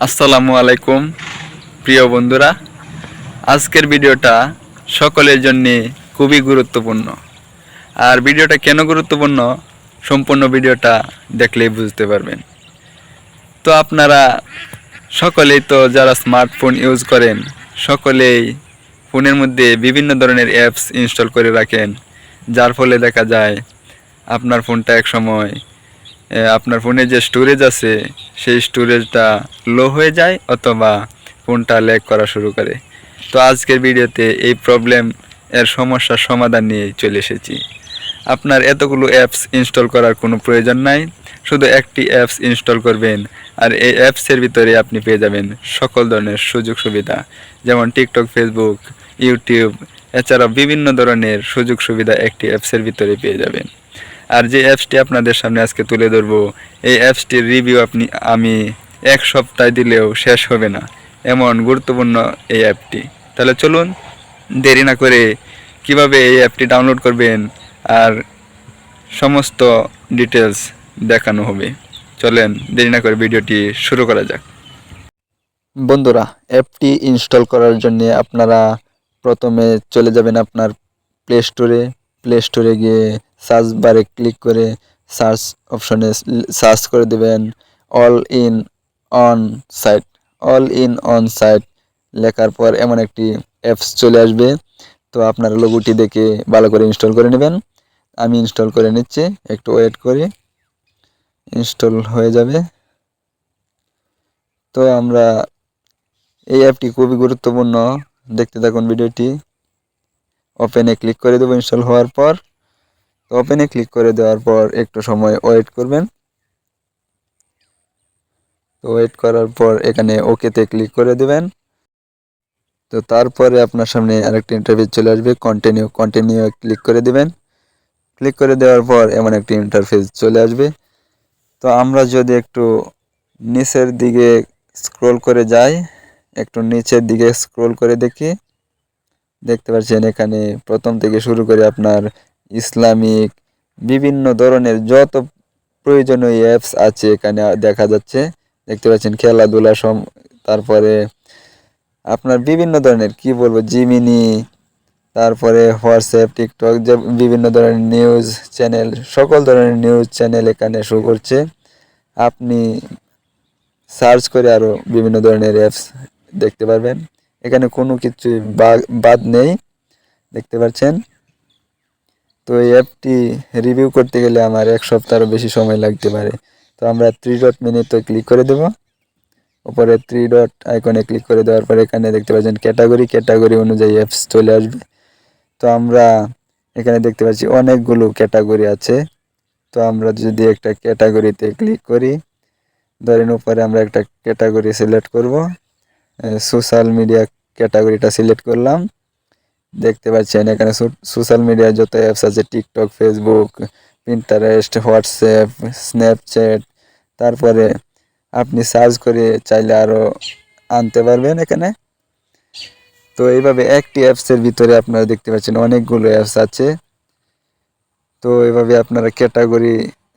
আসসালামু আলাইকুম, প্রিয় বন্ধুরা। আজকের ভিডিওটা সকলের জন্য খুবই গুরুত্বপূর্ণ। আর ভিডিওটা কেন গুরুত্বপূর্ণ, সম্পূর্ণ ভিডিওটা দেখলেই বুঝতে পারবেন। তো আপনারা সকলেই তো যারা স্মার্টফোন ইউজ করেন, সকলেই ফোনের মধ্যে বিভিন্ন ধরনের অ্যাপস ইনস্টল করে রাখেন, যার ফলে দেখা যায় আপনার ফোনটা এক সময় আপনার ফোনে যে স্টোরেজ আছে সেই স্টোরেজটা লো হয়ে যায় অথবা ফোনটা ল্যাগ করা শুরু করে। তো আজকের ভিডিওতে এই প্রবলেম এর সমস্যার সমাধান নিয়ে চলে এসেছি। আপনার এতগুলো অ্যাপস ইনস্টল করার কোনো প্রয়োজন নাই, শুধু একটি অ্যাপস ইনস্টল করবেন আর এই অ্যাপসের ভিতরে আপনি পেয়ে যাবেন সকল ধরনের সুযোগ সুবিধা, যেমন টিকটক, ফেসবুক, ইউটিউব, এছাড়াও বিভিন্ন ধরনের সুযোগ সুবিধা একটি অ্যাপসের ভিতরে পেয়ে যাবেন। আর যে অ্যাপসটি আপনাদের সামনে আজকে তুলে ধরবো, এই অ্যাপসটির রিভিউ আপনি, আমি এক সপ্তাহ দিলেও শেষ হবে না। এমন গুরুত্বপূর্ণ এই অ্যাপটি তাহলে চলুন, দেরি না করে কীভাবে এই অ্যাপটি ডাউনলোড করবেন আর সমস্ত ডিটেলস দেখানো হবে। চলেন, দেরি না করে ভিডিওটি শুরু করা যাক। বন্ধুরা অ্যাপটি ইনস্টল করার জন্য আপনারা প্রথমে চলে যাবেন আপনার প্লে স্টোরে প্লে স্টোরে গিয়ে সার্চ বারে ক্লিক করে সার্চ অপশনে সার্চ করে দেবেন all in one site. All in one site লেখার পর এমন একটি অ্যাপস চলে আসবে। তো আপনারা লোগোটি দেখে ভালো করে ইনস্টল করে নেবেন। আমি ইনস্টল করে নিচ্ছি, একটু ওয়েট করি। ইনস্টল হয়ে যাবে। তো আমরা এই অ্যাপটি খুবই গুরুত্বপূর্ণ। দেখতে থাকুন ভিডিওটি। ওপেনে ক্লিক করে দেবো ইনস্টল হওয়ার পর। ওপেনে ক্লিক করে দেওয়ার পর একটু সময় ওয়েট করবেন। তো ওয়েট করার পর এখানে ওকেতে ক্লিক করে দেবেন। তো তারপরে আপনার সামনে আরেকটি ইন্টারভিউ চলে আসবে কন্টিনিউ কন্টিনিউ ক্লিক করে দেবেন। ক্লিক করে দেওয়ার পর এমন একটি ইন্টারফেস চলে আসবে। তো আমরা যদি একটু নিচের দিকে স্ক্রোল করে যাই, একটু নিচের দিকে স্ক্রোল করে দেখি। দেখতে পাচ্ছেন এখানে প্রথম থেকে শুরু করে আপনার ইসলামিক বিভিন্ন ধরনের যত প্রয়োজনীয় অ্যাপস আছে এখানে দেখা যাচ্ছে। দেখতে পাচ্ছেন খেলাধুলা সম, তারপরে আপনার বিভিন্ন ধরনের, কি বলব জিমিনি তারপরে হোয়াটসঅ্যাপ টিকটক যে বিভিন্ন ধরনের নিউজ চ্যানেল সকল ধরনের নিউজ চ্যানেল এখানে শো করছে। আপনি সার্চ করে আরও বিভিন্ন ধরনের অ্যাপস দেখতে পারবেন। এখানে কোনো কিছু বাদ নেই। দেখতে পাচ্ছেন? তো এই অ্যাপটি রিভিউ করতে গেলে আমার এক সপ্তাহেরও বেশি সময় লাগতে পারে। তো আমরা থ্রি ডট মিনিটে ক্লিক করে দেব। ওপরে থ্রি ডট আইকনে ক্লিক করে দেওয়ার পরে এখানে দেখতে পাচ্ছেন ক্যাটাগরি ক্যাটাগরি অনুযায়ী অ্যাপস চলে আসবে। তো আমরা এখানে দেখতে পাচ্ছি অনেকগুলো ক্যাটাগরি আছে। তো আমরা যদি একটা ক্যাটাগরিতে ক্লিক করি, ধরেন উপরে আমরা একটা ক্যাটাগরি সিলেক্ট করব। সোশ্যাল মিডিয়া ক্যাটাগরিটা সিলেক্ট করলাম। দেখতে পাচ্ছেন, এখানে সোশ্যাল মিডিয়ার যত অ্যাপস আছে TikTok Facebook Pinterest WhatsApp Snapchat তারপরে আপনি সার্চ করে চাইলে আরও আনতে পারবেন এখানে। তো এইভাবে একটি অ্যাপসের ভিতরে আপনারা দেখতে পাচ্ছেন অনেকগুলো অ্যাপস আছে। তো এভাবে আপনারা ক্যাটাগরি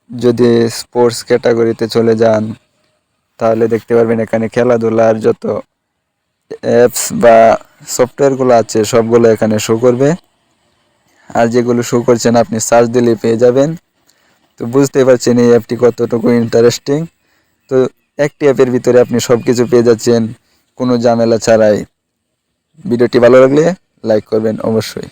যদি স্পোর্টস ক্যাটাগরিতে চলে যান, তাহলে দেখতে পারবেন এখানে খেলাধুলার যত অ্যাপস বা সফটওয়্যারগুলো আছে, সবগুলো এখানে শো করবে। আর যেগুলো শো করছেন, আপনি সার্চ দিলে পেয়ে যাবেন। তো বুঝতে পারছেন এই অ্যাপটি কতটুকু ইন্টারেস্টিং তো একটি অ্যাপের ভিতরে আপনি সব কিছু পেয়ে যাচ্ছেন, কোনো ঝামেলা ছাড়াই। ভিডিওটি ভালো লাগলে লাইক করবেন অবশ্যই।